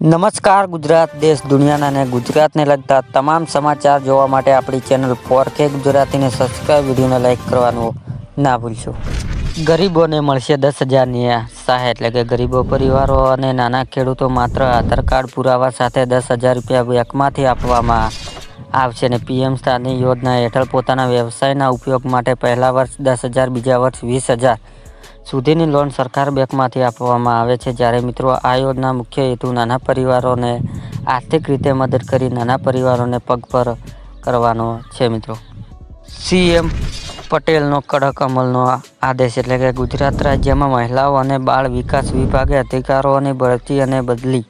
નમસ્કાર ગુજરાત દેશ દુનિયાના અને ગુજરાતને લગતા તમામ સમાચાર જોવા માટે આપણી ચેનલ ફોર કે ગુજરાતીને સબસ્ક્રાઇબ વિડીયોને લાઇક કરવાનું ના ભૂલશો. ગરીબોને મળશે દસ હજારની સહાય એટલે કે ગરીબો પરિવારો અને નાના ખેડૂતો માત્ર આધાર કાર્ડ પુરાવા સાથે દસ હજાર રૂપિયા બેંકમાંથી આપવામાં આવશે અને પીએમ સ્થાનની યોજના હેઠળ પોતાના વ્યવસાયના ઉપયોગ માટે પહેલા વર્ષ દસ હજાર, બીજા વર્ષ વીસ હજાર સુધીની લોન સરકાર બેંકમાંથી આપવામાં આવે છે. જ્યારે મિત્રો, આ યોજના મુખ્ય હેતુ નાના પરિવારોને આર્થિક રીતે મદદ કરી નાના પરિવારોને પગ પર કરવાનો છે મિત્રો. સીએમ પટેલનો કડક અમલનો આદેશ એટલે કે ગુજરાત રાજ્યમાં મહિલાઓ અને બાળ વિકાસ વિભાગે અધિકારોની બઢતી અને બદલી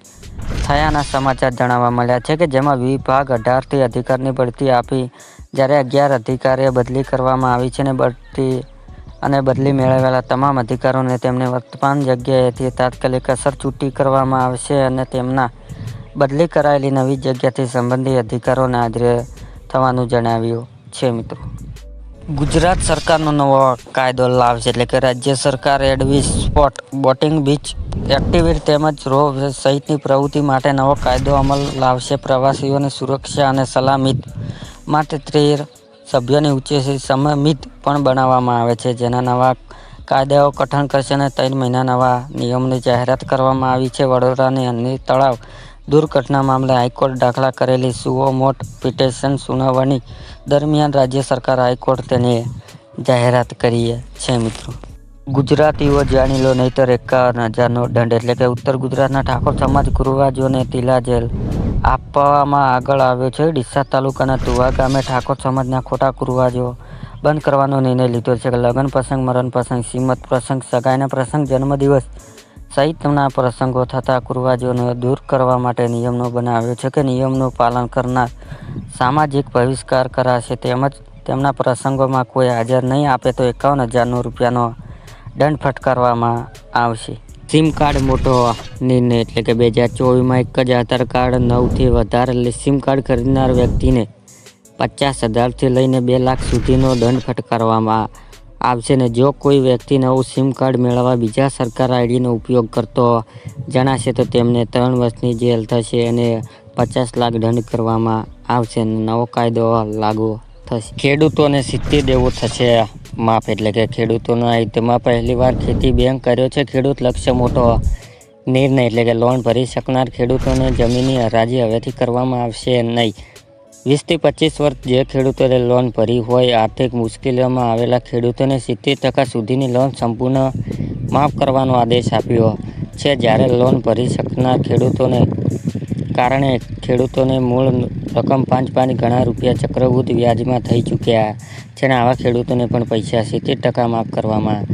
થયાના સમાચાર જણાવવા મળ્યા છે કે જેમાં વિભાગ અઢારથી અધિકારની બઢતી આપી, જ્યારે અગિયાર અધિકારીએ બદલી કરવામાં આવી છે અને બઢતી અને બદલી મેળવેલા તમામ અધિકારોને તેમની વર્તમાન જગ્યાએથી તાત્કાલિક અસર છૂટી કરવામાં આવશે અને તેમના બદલી કરાયેલી નવી જગ્યાથી સંબંધિત અધિકારોને આદરે થવાનું જણાવ્યું છે, મિત્રો. ગુજરાત સરકારનો નવો કાયદો લાવશે એટલે કે રાજ્ય સરકાર એડવી સ્પોટ બોટિંગ બીચ એક્ટિવિટી તેમજ રો સહિતની પ્રવૃત્તિ માટે નવો કાયદો અમલ લાવશે. પ્રવાસીઓની સુરક્ષા અને સલામત માટે તેર સભ્યોની ઉચ્ચ સમમિત પણ બનાવવામાં આવે છે. જેના નવા કાયદાઓ કઠણ કરશે અને ત્રણ મહિના નવા નિયમોની જાહેરાત કરવામાં આવી છે. વડોદરાની અન્ય તળાવ દુર્ઘટના મામલે હાઈકોર્ટ દાખલા કરેલી સુઓ મોટ પિટિશન સુનાવણી દરમિયાન રાજ્ય સરકાર હાઈકોર્ટ તેની જાહેરાત કરી છે મિત્રો. ગુજરાતીઓ જાણી લો નહીતર એકાવન હજારનો દંડ. એટલે કે ઉત્તર ગુજરાતના ઠાકોર સમાજ ગુરુવાજોને તિલા જેલ આપવામાં આગળ આવ્યો છે. ડીસા તાલુકાના તુવા ગામે ઠાકોર સમાજના ખોટા કુરવાજો બંધ કરવાનો નિર્ણય લીધો છે. લગ્ન પ્રસંગ, મરણ પ્રસંગ શ્રીમત પ્રસંગ, સગાઈના પ્રસંગ, જન્મદિવસ સહિતના પ્રસંગો થતા કુરવાજીઓને દૂર કરવા માટે નિયમનો બનાવ્યો છે કે નિયમનું પાલન કરનાર સામાજિક બહિષ્કાર કરાશે તેમજ તેમના પ્રસંગોમાં કોઈ હાજર નહીં આપે તો એકાવન હજારનો રૂપિયાનો દંડ ફટકારવામાં આવશે. સિમ કાર્ડ મોટો નિર્ણય એટલે કે બે હજાર ચોવીસમાં એક જ આધાર કાર્ડ નવથી વધારે સિમ કાર્ડ ખરીદનાર વ્યક્તિને પચાસ હજારથી લઈને બે લાખ સુધીનો દંડ ફટકારવામાં આવશે ને જો કોઈ વ્યક્તિ નવું સિમ કાર્ડ મેળવવા બીજા સરકાર આઈડીનો ઉપયોગ કરતો જણાશે તો તેમને ત્રણ વર્ષની જેલ થશે અને પચાસ લાખ દંડ કરવામાં આવશે નવો કાયદો લાગુ થશે. ખેડૂતોને સિત્તેર દેવું થશે. માફ એટલે કે ખેડૂતોના હિતમાં પહેલીવાર ખેતી બેંક કર્યો છે. ખેડૂત લક્ષ્ય મોટો નિર્ણય એટલે કે લોન ભરી શકનાર ખેડૂતોને જમીનની હરાજી હવેથી કરવામાં આવશે નહીં. વીસથી પચીસ વર્ષ જે ખેડૂતોએ લોન ભરી હોય, આર્થિક મુશ્કેલીઓમાં આવેલા ખેડૂતોને સિત્તેર ટકા સુધીની લોન સંપૂર્ણ માફ કરવાનો આદેશ આપ્યો છે. જ્યારે લોન ભરી શકનાર ખેડૂતોને કારણે ખેડૂતોને મૂળ રકમ પાંચ પાંચ ઘણા રૂપિયા ચક્રવૃદ્ધ વ્યાજમાં થઈ ચૂક્યા. જેના આવા ખેડૂતોને પણ પૈસા સિત્તેર ટકા માફ કરવામાં